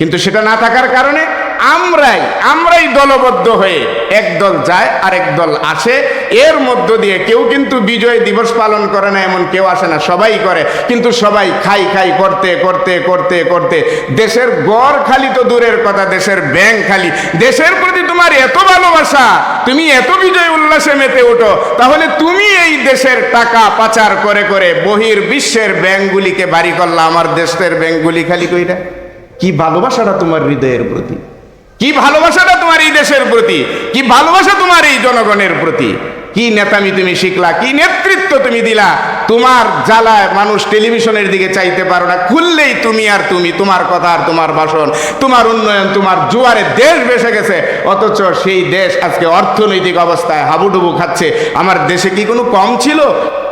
কিন্তু সেটা না থাকার কারণে আমরাই আমরাই দলবদ্ধ হয়ে এক দল যায় আর দল আসে। এর মধ্য দিয়ে কেউ কিন্তু বিজয় দিবস পালন করে না, এমন কেউ আসে না। সবাই করে, কিন্তু সবাই খাই খাই, করতে করতে করতে করতে। দেশের গড় খালি তো দূরের কথা, দেশের ব্যাংক খালি। দেশের প্রতি তোমার এত ভালোবাসা, তুমি এত বিজয় উল্লাসে মেতে ওঠো তাহলে তুমি এই দেশের টাকা পাচার করে করে বহির বিশ্বের ব্যাংকগুলিকে বাড়ি করলা। আমার দেশের ব্যাংকগুলি খালি কইরা। কি ভালোবাসাটা তোমার হৃদয়ের প্রতি? কি ভালোবাসাটা তোমার এই দেশের প্রতি? কি ভালোবাসা তোমার এই জনগণের প্রতি? কি নেতামি তুমি শিখলা? কি নেতৃত্ব তুমি দিলা? তোমার জ্বালায় মানুষ টেলিভিশনের দিকে চাইতে পারো না। খুললেই তুমি আর তুমি, তোমার কথা আর তোমার ভাষণ, তোমার উন্নয়ন, তোমার জোয়ারে দেশ বেসে গেছে। অথচ সেই দেশ আজকে অর্থনৈতিক অবস্থায় হাবুডুবু খাচ্ছে। আমার দেশে কি কোনো কম ছিল?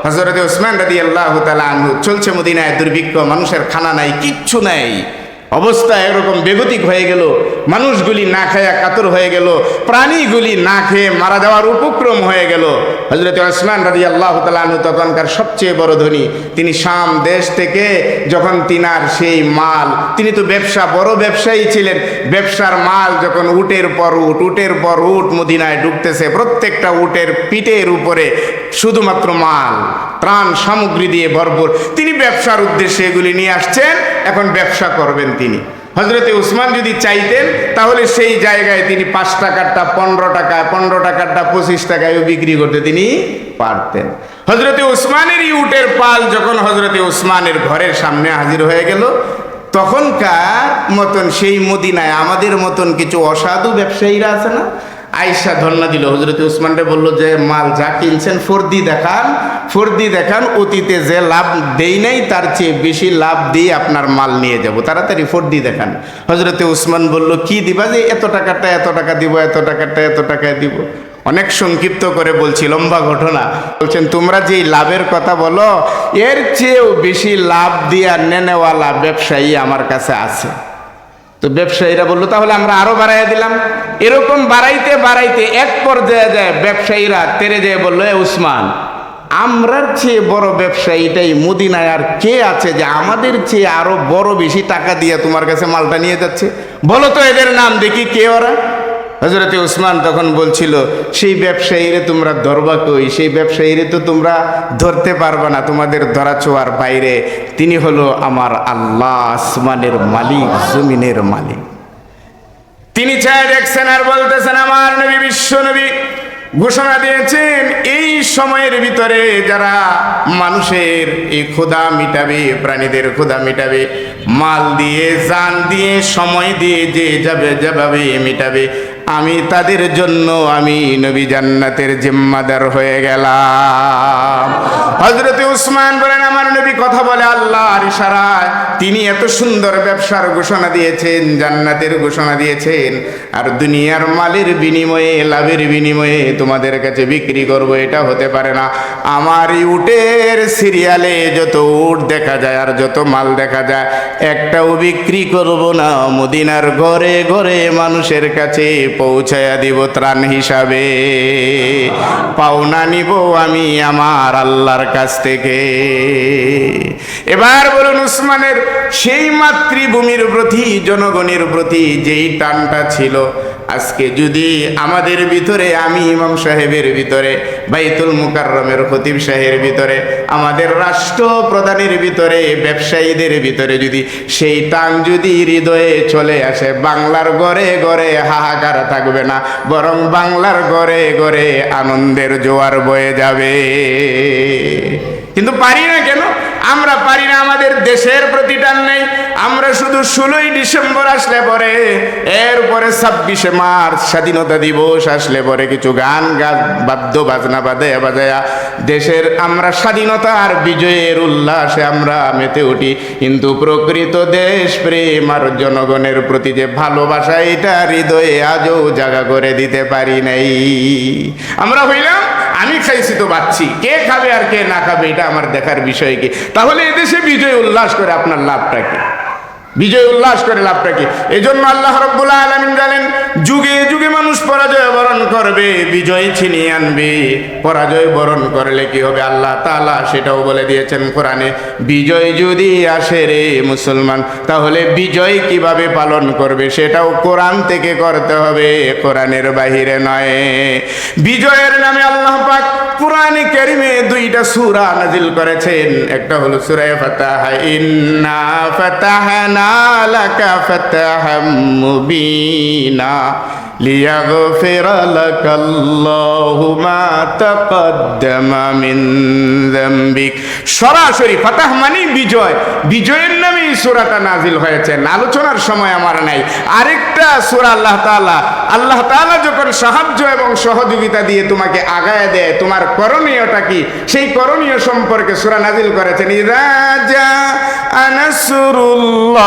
হজরত ওসমান রাদি আল্লাহ আনহু, চলছে মদিনায় দুর্ভিক্ষ, মানুষের খানা নাই, কিচ্ছু নাই। অবস্থা এরকম বেগতিক হয়ে গেল। মানুষগুলি না খায়া কাতর হয়ে গেল। প্রাণীগুলি না খেয়ে মারা যাওয়ার উপক্রম হয়ে গেল। হজরত ওসমান রাজি আল্লাহ তালু তখনকার সবচেয়ে বড় ধনী। তিনি শাম দেশ থেকে যখন তিনার সেই মাল, তিনি তো ব্যবসা, বড় ব্যবসায়ী ছিলেন। ব্যবসার মাল যখন উটের পর উট, উটের পর উট মদিনায় ঢুকতেছে, প্রত্যেকটা উটের পিঠের উপরে শুধুমাত্র মাল। ত্রাণ সামগ্রী দিয়ে ভরপুর। তিনি ব্যবসার উদ্দেশ্যে এগুলি নিয়ে আসছেন, এখন ব্যবসা করবেন তিনি। হজরতে উসমান যদি চাইতেন, তাহলে সেই জায়গায় তিনি পাঁচ টাকারটা, পনেরো টাকা, পনেরো টাকারটা, পঁচিশ টাকায়ও বিক্রি করতে তিনি পারতেন। হজরতে উসমানেরই উটের পাল যখন হজরতে উসমানের ঘরের সামনে হাজির হয়ে গেল, তখনকার মতন সেই মদিনায় আমাদের মতন কিছু অসাধু ব্যবসায়ীরা আছে না? আয়সা ধন্না দিল। হজরত উসমানরে বলল যে, মাল যা কিনছেন ফর্দি দেখান ফর্দি দেখান, অতীতে যে লাভ দেই নাই, তার চেয়ে বেশি লাভ দিয়ে আপনার মাল নিয়ে যাব। তাড়াতাড়ি ফর্দি দেখান। হজরতে উসমান বলল, কি দিবা যে, এত টাকাটা, এত টাকা দিব, এত টাকাটা, এত টাকায় দিব? অনেক সংক্ষিপ্ত করে বলছি, লম্বা ঘটনা। বলছেন, তোমরা যেই লাভের কথা বলো, এর চেয়েও বেশি লাভ দিয়া নেনেওয়ালা ব্যবসায়ী আমার কাছে আছে। তো ব্যবসায়ীরা বলল, তাহলে আমরা আরও বাড়াইয়া দিলাম। এরকম বাড়াইতে বাড়াইতে এক পর্যায়ে যায় ব্যবসায়ীরা, তেরে যেয়ে বলল, এ উসমান, আমরার চেয়ে বড় ব্যবসায়ীটাই মদিনায়, আর কে আছে যে আমাদের চেয়ে আরও বড় বেশি টাকা দিয়ে তোমার কাছে মালটা নিয়ে যাচ্ছে? বলো তো এদের নাম দেখি, কে ওরা? হজরতে উসমান তখন বলছিল, সেই ব্যবসায়ীরে তোমরা ধরবা কই? সেই ব্যবসায়ীরে তো তোমরা ধরতে পারবে না, তোমাদের ধরা ছোয়ার বাইরে। তিনি হলো আমার আল্লাহ আসমানের মালিক, জমিনের মালিক। তিনি চায় দেখছেন আর বলতেছেন, আমার নবী, বিশ্ব নবী ঘোষণা দিয়েছেন, এই সময়ের ভিতরে যারা মানুষের এই ক্ষুধা মিটাবে, প্রাণীদের ক্ষুধা মিটাবে, মাল দিয়ে যান দিয়ে, সময় দিয়ে যে যাবে, যেভাবে মিটাবে, আমি তাদের জন্য আমি নবী জান্নাতের জিম্মাদার হয়ে গেলাম। হজরতে উসমান বলেন, আমার নবী কথা বলে আল্লাহ আল্লাহর ইশারায়। তিনি এত সুন্দর ব্যবসার ঘোষণা দিয়েছেন, জান্নাতের ঘোষণা দিয়েছেন, আর দুনিয়ার মালের বিনিময়ে, লাভের বিনিময়ে তোমাদের কাছে বিক্রি করব, এটা হতে পারে না। আমার উটের সিরিয়ালে যত উট দেখা যায় আর যত মাল দেখা যায়, একটাও বিক্রি করব না। মদিনার ঘরে ঘরে মানুষের কাছে পৌঁছায়া দিব ত্রাণ হিসাবে। পাওনা নিব আমি আমার আল্লাহর কাছ থেকে। এবার বলুন উসমানের সেই মাতৃভূমির প্রতি জনগণের প্রতি যেই টানটা ছিল আজকে যদি আমাদের ভিতরে, আমি ইমাম সাহেবের ভিতরে, বাইতুল মুকাররমের খতিব সাহেবের ভিতরে, আমাদের রাষ্ট্র প্রধানের ভিতরে, ব্যবসায়ীদের ভিতরে যদি সেই টান যদি হৃদয়ে চলে আসে, বাংলার ঘরে ঘরে হাহাকার থাকবে না, বরং বাংলার ঘরে ঘরে আনন্দের জোয়ার বয়ে যাবে। কিন্তু পারি না কেন? আমরা পারি না আমাদের দেশের প্রতি টান নেই আমরা শুধু ষোলোই ডিসেম্বর আসলে পরে, এরপরে ছাব্বিশে মার্চ স্বাধীনতা দিবস আসলে পরে কিছু গান গান বাদ্য বাজনা বাজে বাজায়া দেশের আমরা স্বাধীনতা আর বিজয়ের উল্লাসে আমরা মেতে উঠি। কিন্তু প্রকৃত দেশ প্রেম আর জনগণের প্রতি যে ভালোবাসা, এটা হৃদয়ে আজও জায়গা করে দিতে পারি নাই। আমরা হইলাম, আমি খাইছি তো বাচ্ছি। কে খাবে আর কে না খাবে, এটা আমার দেখার বিষয় কি? তাহলে এদেশে বিজয় উল্লাস করে আপনার লাভটা কি? বিজয় উল্লাস করে লাভটা কি এই জন্য আল্লাহ রব্বুল আলমিন জানেন যুগে যুগে মানুষ পরাজয় বরণ করবে, বিজয় ছিনিয়ে আনবে। পরাজয় বরণ করলে কি হবে? আল্লাহ তাআলা সেটাও বলে দিয়েছেন কোরআনে, বিজয় যদি আসে রে মুসলমান, তাহলে বিজয় কীভাবে পালন করবে? সেটাও কোরআন থেকে করতে হবে, কোরআনের বাহিরে নয়। বিজয়ের নামে আল্লাহ পাক কোরআনে কারিমে দুইটা সূরা নাজিল করেছেন। একটা হলো সূরা ফাতাহ, ইন্না ফাতাহনা লাকা ফাতাহাম মুবিনা ليغفر لك الله ما تقدم من ذنبك সরাসরি ফাতাহ মানে বিজয় বিজয়ের নামে এই সূরাটা নাজিল হয়েছেন আলোচনার সময় আমার নাই আরেকটা সূরা আল্লাহ তাআলা আল্লাহ তাআলা যখন সাহায্য এবং সহযোগিতা দিয়ে তোমাকে আগায় দেয় তোমার করণীয়টা কি সেই করণীয় সম্পর্কে সূরা নাজিল করেছেন ইরাজা আনাসরুল্লাহি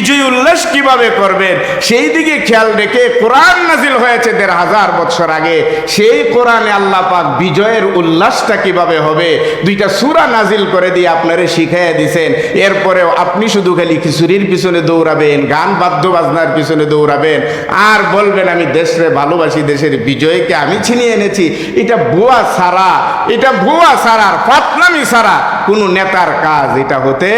বিজয় উল্লাস কীভাবে করবেন? সেই দিকে খেয়াল রেখে কোরআন নাজিল হয়েছে দেড় হাজার বছর আগে। সেই কোরআনে আল্লাহ পাক বিজয়ের উল্লাসটা কীভাবে হবে? দুইটা সুরা নাজিল করে দিয়ে আপনারে শিখাইয়া দিছেন। এরপরেও আপনি শুধু খালি খিচুড়ির পিছনে দৌড়াবেন, গান বাদ্য বাজনার পিছনে দৌড়াবেন। আর বলবেন, আমি দেশরে ভালোবাসি, দেশের বিজয়কে আমি ছিনিয়ে এনেছি। এটা ভুয়া সারা, এটা ভুয়া সারার, ফাতনামি সারা। কোনো নেতার কাজ এটা হতে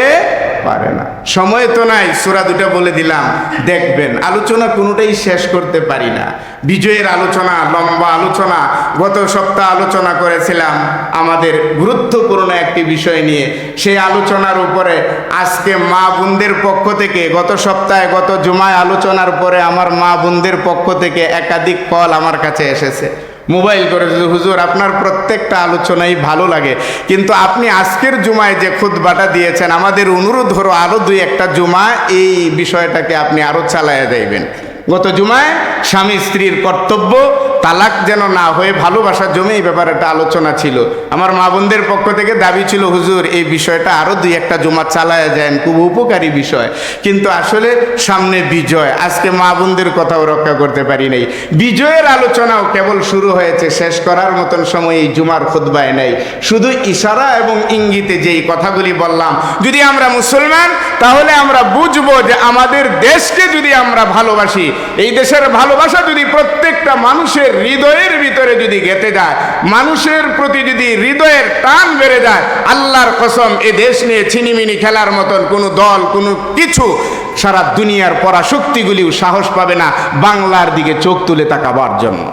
পারে না। সময় তো নাই, সুরা দুটা বলে দিলাম, দেখবেন। আলোচনা কোনোটাই শেষ করতে পারি না। বিজয়ের আলোচনা, লম্বা আলোচনা, গত সপ্তাহ আলোচনা করেছিলাম আমাদের গুরুত্বপূর্ণ একটি বিষয় নিয়ে। সেই আলোচনার উপরে আজকে মা বোনদের পক্ষ থেকে, গত সপ্তাহে, গত জুমায় আলোচনার পরে আমার মা বোনদের পক্ষ থেকে একাধিক কল আমার কাছে এসেছে। মোবাইল করে যে, হুজুর আপনার প্রত্যেকটা আলোচনাই ভালো লাগে। কিন্তু আপনি আজকের জুমায় যে খুতবাটা দিয়েছেন আমাদের অনুরোধ হলো আরও দুই একটা জুমা এই বিষয়টাকে আপনি আরও চালায়া যাইবেন গত জুমায় স্বামী স্ত্রীর কর্তব্য তালাক যেন না হয়ে ভালোবাসা জমে এই ব্যাপারে একটা আলোচনা ছিল। আমার মা বোনদের পক্ষ থেকে দাবি ছিল, হুজুর, এই বিষয়টা আরও দুই একটা জমা চালায় যায় খুব উপকারী বিষয়। কিন্তু আসলে সামনে বিজয়। আজকে মা বোনদের কথাও রক্ষা করতে পারি নাই। বিজয়ের আলোচনাও কেবল শুরু হয়েছে, শেষ করার মতন সময় এই জুমার খুতবায় নেই। শুধু ইশারা এবং ইঙ্গিতে যেই কথাগুলি বললাম, যদি আমরা মুসলমান, তাহলে আমরা বুঝব যে আমাদের দেশকে যদি আমরা ভালোবাসি, এই দেশের ভালোবাসা যদি প্রত্যেকটা মানুষের হৃদয়ের ভিতরে যদি গেতে যায়, মানুষের প্রতি যদি হৃদয়ের টান বেড়ে যায়, আল্লাহর কসম এ দেশ নিয়ে ছিনিমিনি খেলার মতন কোনো দল, কোনো কিছু সারা দুনিয়ার পরাশক্তিগুলিও সাহস পাবে না বাংলার দিকে চোখ তুলে তাকাবার জন্য।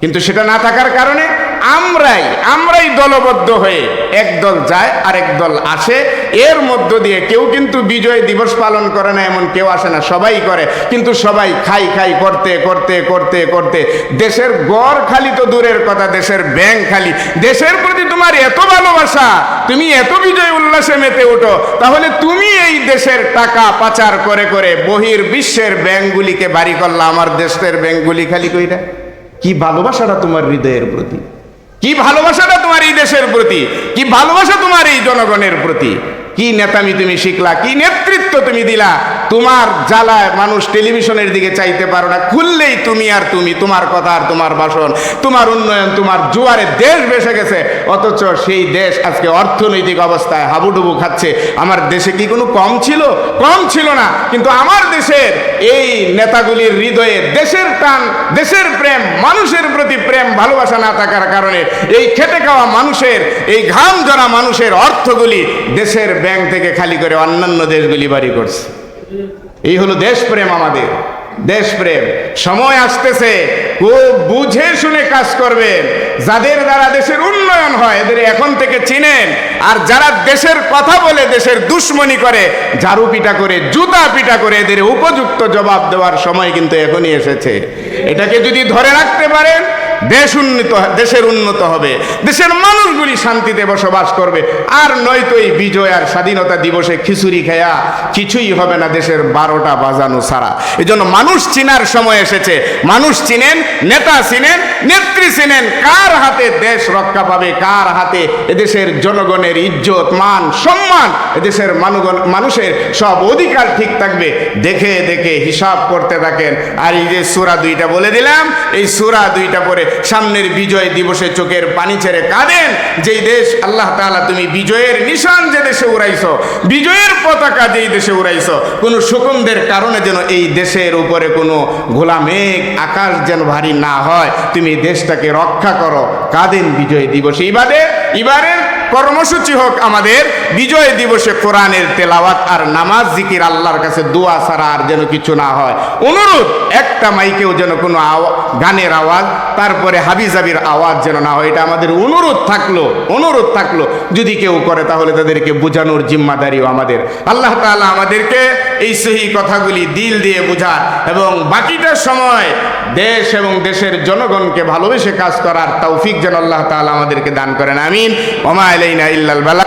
কিন্তু সেটা না থাকার কারণে আমরাই আমরাই দলবদ্ধ হয়ে এক দল যায় আর এক দল আসে। এর মধ্য দিয়ে কেউ কিন্তু বিজয় দিবস পালন করে না, এমন কেউ আসে না, সবাই করে। কিন্তু সবাই খাই খাই, করতে করতে করতে করতে। দেশের গড় খালি তো দূরের কথা, দেশের ব্যাংক খালি। দেশের প্রতি তোমার এত ভালোবাসা, তুমি এত বিজয় উল্লাসে মেতে ওঠো, তাহলে তুমি এই দেশের টাকা পাচার করে করে বহির বিশ্বের ব্যাংকগুলিকে বাড়ি করলা। আমার দেশের ব্যাংকগুলি খালি কইরা। কি ভালোবাসাটা তোমার হৃদয়ের প্রতি? কি ভালোবাসাটা তোমার এই দেশের প্রতি? কি ভালোবাসা তোমার এই জনগণের প্রতি? কি নেতামি তুমি শিখলা? কি নেতৃত্ব তুমি দিলা? তোমার জ্বালায় মানুষ টেলিভিশনের দিকে চাইতে পারো না। খুললেই তুমি আর তুমি, তোমার কথা আর তোমার ভাষণ, তোমার উন্নয়ন, তোমার জোয়ারে দেশ বেসে গেছে। অথচ সেই দেশ আজকে অর্থনৈতিক অবস্থায় হাবুডুবু খাচ্ছে। আমার দেশে কি কোনো কম ছিল? কম ছিল না। কিন্তু আমার দেশের এই নেতাগুলির হৃদয়ে দেশের টান, দেশের প্রেম, মানুষের প্রতি প্রেম, ভালোবাসা না থাকার কারণে এই খেটে খাওয়া মানুষের, এই ঘাম জড়া মানুষের অর্থগুলি দেশের ব্যাংক থেকে খালি করে অন্যান্য দেশগুলি বাড়ি করছে। এই হলো দেশপ্রেম আমাদের। দেশপ্রেম। সময় আসতেছে। খুব বুঝে শুনে কাজ করবেন। যাদের দ্বারা দেশের উন্নয়ন হয়, এদের এখন থেকে চিনেন। আর যারা দেশের কথা বলে, দেশের দুশ্মনী করে, ঝাড়ু পিটা করে, জুতা পিটা করে, এদের উপযুক্ত জবাব দেওয়ার সময় কিন্তু এখনই এসেছে। এটাকে যদি ধরে রাখতে পারেন দেশ উন্নত দেশের উন্নত হবে। দেশের মানুষগুলি শান্তিতে বসবাস করবে। আর নয়তো এই বিজয় আর স্বাধীনতা দিবসে খিচুড়ি খেয়া কিছুই হবে না দেশের বারোটা বাজানো ছাড়া এই জন্য মানুষ চিনার সময় এসেছে। মানুষ চিনেন, নেতা চিনেন, নেত্রী চিনেন, কার হাতে দেশ রক্ষা পাবে, কার হাতে এদেশের জনগণের ইজ্জত, মান, সম্মান, এদেশের মানুগণ মানুষের সব অধিকার ঠিক থাকবে। দেখে দেখে হিসাব করতে থাকেন। আর এই যে সুরা দুইটা বলে দিলাম, এই সুরা দুইটা পরে সামনের বিজয় দিবসে চোখের পানি ছেড়ে কাঁদেন। যেই দেশ, আল্লাহ তালা তুমি বিজয়ের নিশান যে দেশে উড়াইছ, বিজয়ের পতাকা যেই দেশে উড়াইছো, কোনো শকুনদের কারণে যেন এই দেশের উপরে কোনো ঘোলা মেঘ, আকাশ যেন ভারী না হয়। তুমি দেশটাকে রক্ষা করো। কাঁদেন বিজয় দিবসে। এবারে এবারের কর্মসূচি হোক আমাদের, বিজয় দিবসে কোরআনের তেলাওয়াত আর নামাজ জিকির আল্লাহর কাছে দোয়া ছাড়া আর যেন কিছু না হয়। অনুরোধ, একটা মাইকেও যেন কোনো গানের আওয়াজ, তারপরে হাবিজাবির আওয়াজ যেন না হয়, এটা আমাদের অনুরোধ থাকল অনুরোধ থাকল। যদি কেউ করে তাহলে তাদেরকে বোঝানোর জিম্মাদারিও আমাদের। আল্লাহ তাআলা আমাদেরকে এই সেই কথাগুলি দিল দিয়ে বোঝার এবং বাকিটা সময় দেশ এবং দেশের জনগণকে ভালোবেসে কাজ করার তৌফিক যেন আল্লাহ তাআলা আমাদেরকে দান করেন, আমিন। ওমা আলাইনা ইল্লাল বালা